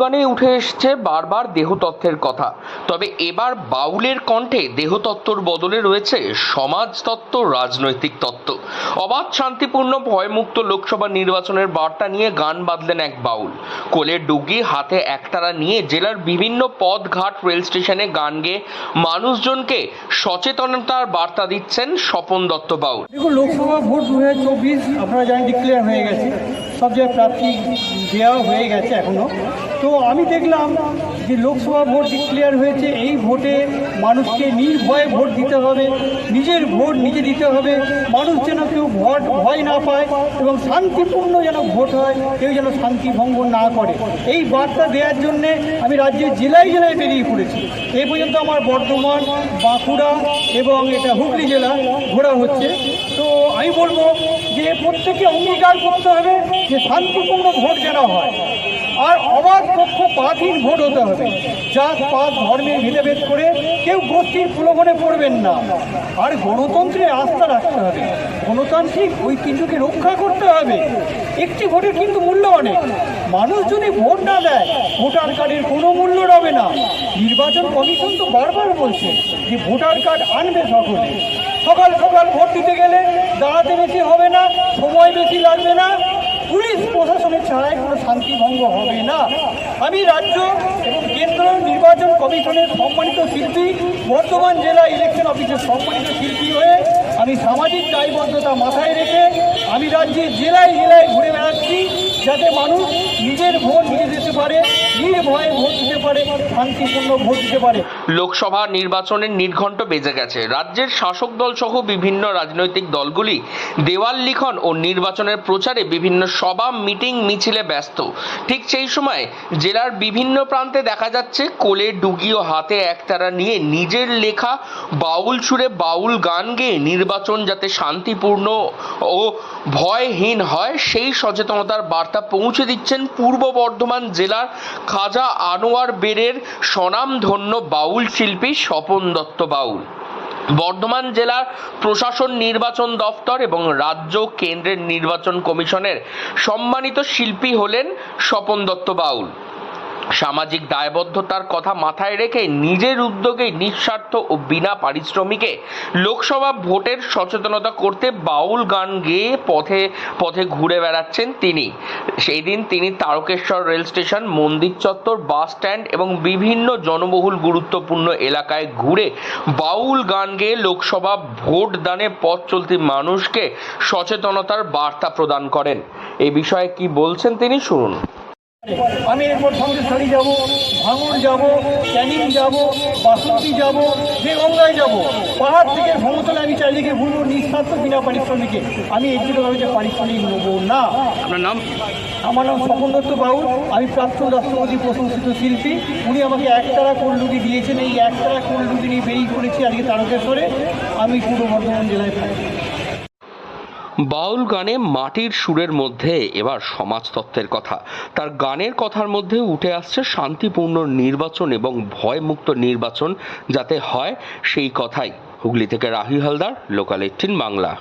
গানে উঠে এসছে বারবার দেহতত্ত্বের কথা। তবে এবার বাউলের কণ্ঠে দেহতত্ত্বর বদলে রয়েছে সমাজতত্ত্ব, রাজনৈতিক তত্ত্ব। অবাধ, শান্তিপূর্ণ, ভয়মুক্ত লোকসভা নির্বাচনের বার্তা নিয়ে গান বাঁধলেন এক বাউল। কোলে ডুগি, হাতে একতারা নিয়ে জেলার বিভিন্ন পথ ঘাট রেল স্টেশনে গান গেয়ে মানুষজনকে সচেতনতার বার্তা দিচ্ছেন স্বপন দত্ত বাউল। দেখুন, লোকসভা ভোট দু হাজার চব্বিশ আপনারা জানেন ডিক্লেয়ার হয়ে গেছে। সব জায়গায় প্রার্থী দেওয়া হয়ে গেছে এখনও তো আমি দেখলাম যে লোকসভা ভোট ডিক্লেয়ার হয়েছে, এই ভোটে মানুষকে নির্ভয়ে ভোট দিতে হবে, নিজের ভোট নিজে দিতে হবে, মানুষ যেন কেউ ভোট ভয় না পায় এবং শান্তিপূর্ণ যেন ভোট হয়, কেউ যেন শান্তি ভঙ্গ না করে। এই বার্তা দেওয়ার জন্যে আমি রাজ্যের জেলায় জেলায় বেরিয়ে পড়েছি। এই পর্যন্ত আমার বর্ধমান, বাঁকুড়া এবং এটা হুগলি জেলা ঘোরা হচ্ছে। তো আমি বলব যে প্রত্যেকে অঙ্গীকার করতে হবে যে শান্তিপূর্ণ ভোট যেন হয়, আর অবাধ পক্ষ পাধীন ভোট হতে হবে। জাত, পাত, ধর্মের ভেদাভেদ করে কেউ গোষ্ঠীর প্রলোভনে পড়বেন না। আর গণতন্ত্রে আস্থা রাখতে হবে। গণতান্ত্রিক ঐতিহ্যকে রক্ষা করতে হবে। একটি ভোটের কিন্তু মূল্য অনেক। মানুষ যদি ভোট না দেয়, ভোটার কার্ডের কোনো মূল্য রবে না। নির্বাচন কমিশন তো বারবার বলছে যে ভোটার কার্ড আনবে সকলে সকাল সকাল ভোট দিতে গেলে দাঁড়াতে বেশি হবে না, সময় বেশি লাগবে না পুলিশ প্রশাসনের ছাড়াই কোনো শান্তিভঙ্গ হবে না। আমি রাজ্য এবং কেন্দ্র নির্বাচন কমিশনের সম্মানিত শিল্পী বর্তমান জেলা ইলেকশন অফিসের সম্মানিত শিল্পী হয়ে আমি সামাজিক দায়বদ্ধতা মাথায় রেখে আমি রাজ্যে জেলায় জেলায় ঘুরে বেড়াচ্ছি। যাতে মানুষ নিজের ভোট নিজে দিতে পারে, নির্ভয়ে ভোট দিতে পারে, শান্তিপূর্ণ ভোট দিতে পারে। লোকসভা নির্বাচনের নির্ঘণ্ট বেজে গেছে। রাজ্যের শাসক দল সহ বিভিন্ন রাজনৈতিক দলগুলি দেওয়াল লিখন ও নির্বাচনের প্রচারে বিভিন্ন সভা, মিটিং, মিছিলে ব্যস্ত। ঠিক সেই সময় জেলার বিভিন্ন প্রান্তে দেখা যাচ্ছে, কোলে ডুগি ও হাতে একতারা নিয়ে নিজের লেখা, বাউল সুরে বাউল গান গেয়ে নির্বাচন যাতে শান্তিপূর্ণ ও ভয়হীন হয়, সেই সচেতনতার বার্তা পৌঁছে দিচ্ছেন পূর্ব বর্ধমান জেলার খাজা আনোয়ার বেরের স্বনামধন্য বাউল শিল্পী স্বপন দত্ত বাউল। বর্ধমান জেলার প্রশাসন নির্বাচন দফতর এবং রাজ্য কেন্দ্রের নির্বাচন কমিশনের সম্মানিত শিল্পী হলেন স্বপন দত্ত বাউল। সামাজিক দায়বদ্ধতার কথা মাথায় রেখে নিজের উদ্যোগে নিঃস্বার্থ ও বিনা পারিশ্রমিকে লোকসভা ভোটের সচেতনতা করতে বাউল গান গেয়ে পথে পথে ঘুরে বেড়াচ্ছেন তিনি। সেই দিন তিনি তারকেশ্বর রেল স্টেশন, মন্দির চত্বর, বাস স্ট্যান্ড এবং বিভিন্ন জনবহুল গুরুত্বপূর্ণ এলাকায় ঘুরে বাউল গান গেয়ে লোকসভা ভোট দানে পথ চলতি মানুষকে সচেতনতার বার্তা প্রদান করেন। এ বিষয়ে কি বলছেন তিনি শুনুন। আমি এরপর সন্দেশখালি যাব ভাঙুর যাব ক্যানিং যাব বাসন্তী যাব যে গঙ্গায় যাব। পাহাড় থেকে ভ্রমতলে আমি চাইলে গিয়ে নিঃস্বার্থ বিনা পারিশ্রমিকে। আমি এই যে পারিশ্রমিক নেব না। আপনার নাম? আমার নাম স্বপন দত্ত বাউল। আমি প্রাক্তন রাষ্ট্রপতি প্রশংসিত শিল্পী। উনি আমাকে একতারা কোল্ডুগি দিয়েছেন এই একতারা কোল্ডুগি নিয়ে বেরিয়ে পড়েছি আজকে তারকেশ্বরে। আমি পূর্ব বর্ধমান জেলায় থাকি। বাউল গানে মাটির সুরের মধ্যে এবার সমাজতত্ত্বের কথা। তার গানের কথার মধ্যে উঠে আসছে শান্তিপূর্ণ নির্বাচন এবং ভয়মুক্ত নির্বাচন যাতে হয় সেই কথাই। হুগলি থেকে রাহি হালদার লোকাল এইটিন বাংলা।